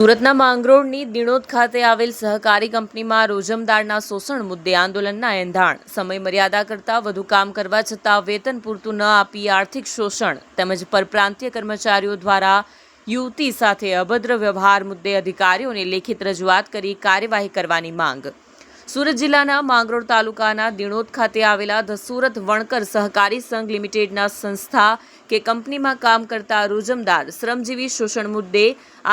સુરતના માંગરોળની દિણોદ ખાતે આવેલ સહકારી કંપનીમાં રોજમદારના શોષણ મુદ્દે આંદોલનના એંધાણ. સમય મર્યાદા કરતાં વધુ કામ કરવા છતાં વેતન પૂરતું ન આપી આર્થિક શોષણ તેમજ પરપ્રાંતીય કર્મચારીઓ દ્વારા યુવતી સાથે અભદ્ર વ્યવહાર મુદ્દે અધિકારીઓને લેખિત રજૂઆત કરી કાર્યવાહી કરવાની માંગ. સુરત જિલ્લાના માંગરોળ તાલુકાના દિણોદ ખાતે આવેલા ધ સુરત વણકર સહકારી સંઘ લિમિટેડના સંસ્થા કે કંપનીમાં કામ કરતા રોજમદાર, શ્રમજીવી શોષણ મુદ્દે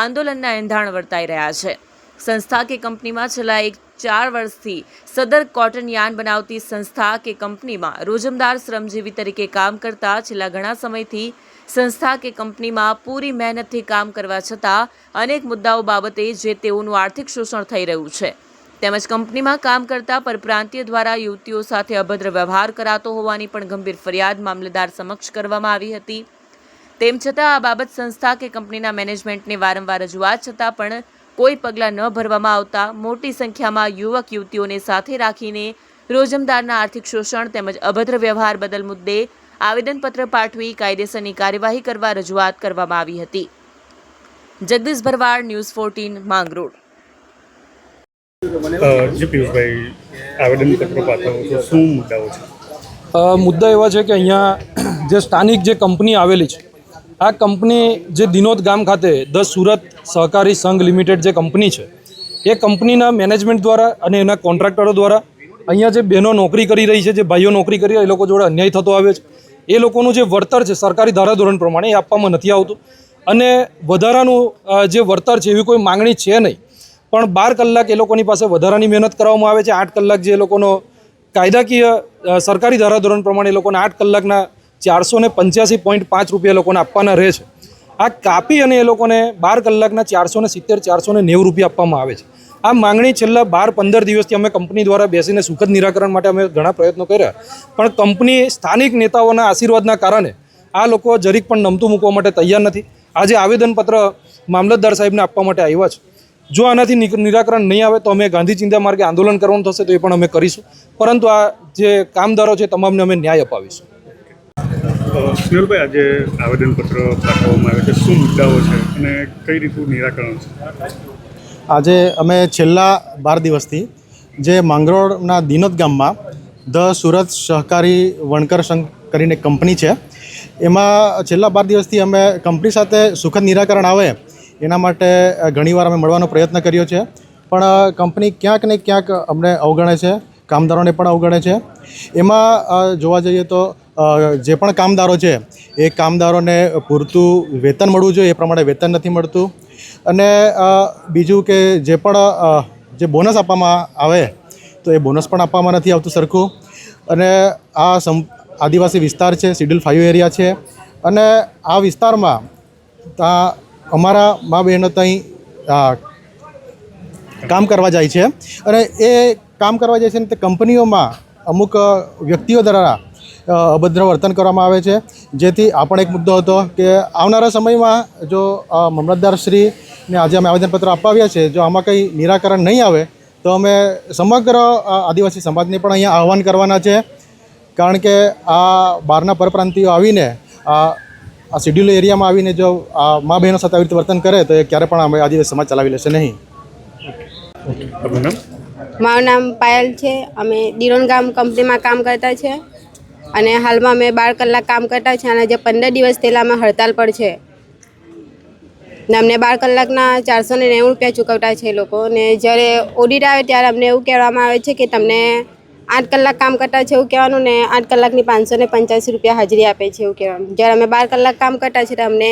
આંદોલનના એંધાણ વર્તાઈ રહ્યા છે. સંસ્થા કે કંપનીમાં છેલ્લા એક ચાર વર્ષથી સદર કોટન યાન બનાવતી સંસ્થા કે કંપનીમાં રોજમદાર, શ્રમજીવી તરીકે કામ કરતા છેલ્લા ઘણા સમયથી સંસ્થા કે કંપનીમાં પૂરી મહેનતથી કામ કરવા છતાં અનેક મુદ્દાઓ બાબતે જે તેઓનું આર્થિક શોષણ થઈ રહ્યું છે. તેમજ કંપનીમાં કામ કરતા પરપ્રાંતીય દ્વારા યુવતીઓ સાથે અભદ્ર વ્યવહાર કરાતો હોવાની પણ ગંભીર ફરિયાદ મામલેદાર સમક્ષ કરવામાં આવી હતી. તેમ છતાં આ બાબત સંસ્થા કે કંપનીના મેનેજમેન્ટને વારંવાર રજૂઆત છતાં પણ કોઈ પગલાં ન ભરવામાં આવતા મોટી સંખ્યામાં યુવક યુવતીઓને સાથે રાખીને રોજમદારના આર્થિક શોષણ તેમજ અભદ્ર વ્યવહાર બદલ મુદ્દે આવેદનપત્ર પાઠવી કાયદેસરની કાર્યવાહી કરવા રજૂઆત કરવામાં આવી હતી. Jagdish Bharwad, news fourteen, Mangrol. મુદ્દા એવા છે કે અહીંયા જે સ્થાનિક જે કંપની આવેલી છે, આ કંપની જે દિનોદ ગામ ખાતે ધ સુરત સહકારી સંઘ લિમિટેડ જે કંપની છે, એ કંપનીના મેનેજમેન્ટ દ્વારા અને એના કોન્ટ્રાક્ટરો દ્વારા અહીંયા જે બહેનો નોકરી કરી રહી છે, જે ભાઈઓ નોકરી કરી રહ્યા, એ લોકો જોડે અન્યાય થતો આવે છે. એ લોકોનું જે વળતર છે, સરકારી ધારાધોરણ પ્રમાણે એ આપવામાં નથી આવતું. અને વધારાનું જે વળતર છે, એવી કોઈ માંગણી છે નહીં. પણ બાર કલાક એ લોકોની પાસે વધારાની મહેનત કરવામાં આવે છે. આઠ કલાક જે લોકોનો કાયદાકીય સરકારી ધારાધોરણ પ્રમાણે એ લોકોને આઠ કલાકના ચારસો ને પંચ્યાસી પોઈન્ટ પાંચ રૂપિયા લોકોને આપવાના રહે છે. આ કાપી અને એ લોકોને બાર કલાકના ચારસો ને સિત્તેર ચારસો ને નેવું રૂપિયા આપવામાં આવે છે. આ માંગણી છેલ્લા બાર, પંદર દિવસથી અમે કંપની દ્વારા બેસીને સુખદ નિરાકરણ માટે અમે ઘણા પ્રયત્નો કર્યા. પણ કંપની સ્થાનિક નેતાઓના આશીર્વાદના કારણે આ લોકો જરીક પણ નમતું મૂકવા માટે તૈયાર નથી. આજે આવેદનપત્ર મામલતદાર સાહેબને આપવા માટે આવ્યા છે. જો આનાથી નિરાકરણ નહીં આવે તો અમે ગાંધી ચિંતા માર્ગે આંદોલન કરવાનું થશે તો એ પણ અમે કરીશું. પરંતુ આ જે કામદારો છે તમામને અમે ન્યાય અપાવીશું. અ, આજે આવેદનપત્ર પાઠવવામાં આવે છે. શું મુદ્દાઓ છે અને કઈ રીતનું નિરાકરણ છે? આજે અમે છેલ્લા બાર દિવસથી જે માંગરોળના દિનોદ ગામમાં ધ સુરત સહકારી વણકર સંઘ કરીને એક કંપની છે એમાં છેલ્લા બાર દિવસથી અમે કંપની સાથે સુખદ નિરાકરણ આવે એના માટે ઘણીવાર અમે મળવાનો પ્રયત્ન કર્યો છે. પણ કંપની ક્યાંક ને ક્યાંક અમને અવગણે છે, કામદારોને પણ અવગણે છે. એમાં જોવા જઈએ તો જે પણ કામદારો છે, એ કામદારોને પૂરતું વેતન મળવું જોઈએ, એ પ્રમાણે વેતન નથી મળતું. અને બીજું કે જે પણ જે બોનસ આપવામાં આવે, તો એ બોનસ પણ આપવામાં નથી આવતું સરખું. અને આ સમ આદિવાસી વિસ્તાર છે શિડ્યુલ ફાઇવ એરિયા છે. અને આ વિસ્તારમાં ત્યાં અમારા મા બહેનો ત્યાં કામ કરવા જાય છે. અને એ કામ કરવા જાય છે ને તે કંપનીઓમાં અમુક વ્યક્તિઓ દ્વારા અભદ્ર વર્તન કરવામાં આવે છે. જેથી આ પણ એક મુદ્દો હતો કે આવનારા સમયમાં જો મામલતદારશ્રીને આજે અમે આવેદનપત્ર આપવા આવ્યા છે, જો આમાં કંઈ નિરાકરણ નહીં આવે, તો અમે સમગ્ર આદિવાસી સમાજને પણ અહીંયા આહવાન કરવાના છે. કારણ કે આ બહારના પરપ્રાંતિઓ આવીને, આ આ શેડ્યુલ એરિયામાં આવીને જો આ મા બહેનો સાથે આવી રીતે વર્તન કરે તો એ ક્યારે પણ અમે આદિવાસી સમાજ ચલાવી લેશે નહીં. મારું નામ પાયલ છે. અમે દિરોન ગામ કંપનીમાં કામ કરતા છે. અને હાલમાં અમે બાર કલાક કામ કરતા છે અને જે પંદર દિવસ પહેલાં અમે હડતાલ પર છે. ને અમને બાર કલાકના ચારસો ને નેવું રૂપિયા ચૂકવતા છે લોકો. ને જ્યારે ઓડિટ આવે ત્યારે અમને એવું કહેવામાં આવે છે કે તમને આઠ કલાક કામ કરતા છે એવું કહેવાનું ને આઠ કલાકની પાંચસો ને પંચ્યાસી રૂપિયા હાજરી આપે છે એવું કહેવાનું. જ્યારે અમે બાર કલાક કામ કરતા છે તો અમને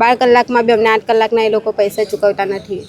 બાર કલાકમાં બી અમને આઠ કલાકના એ લોકો પૈસા ચૂકવતા નથી.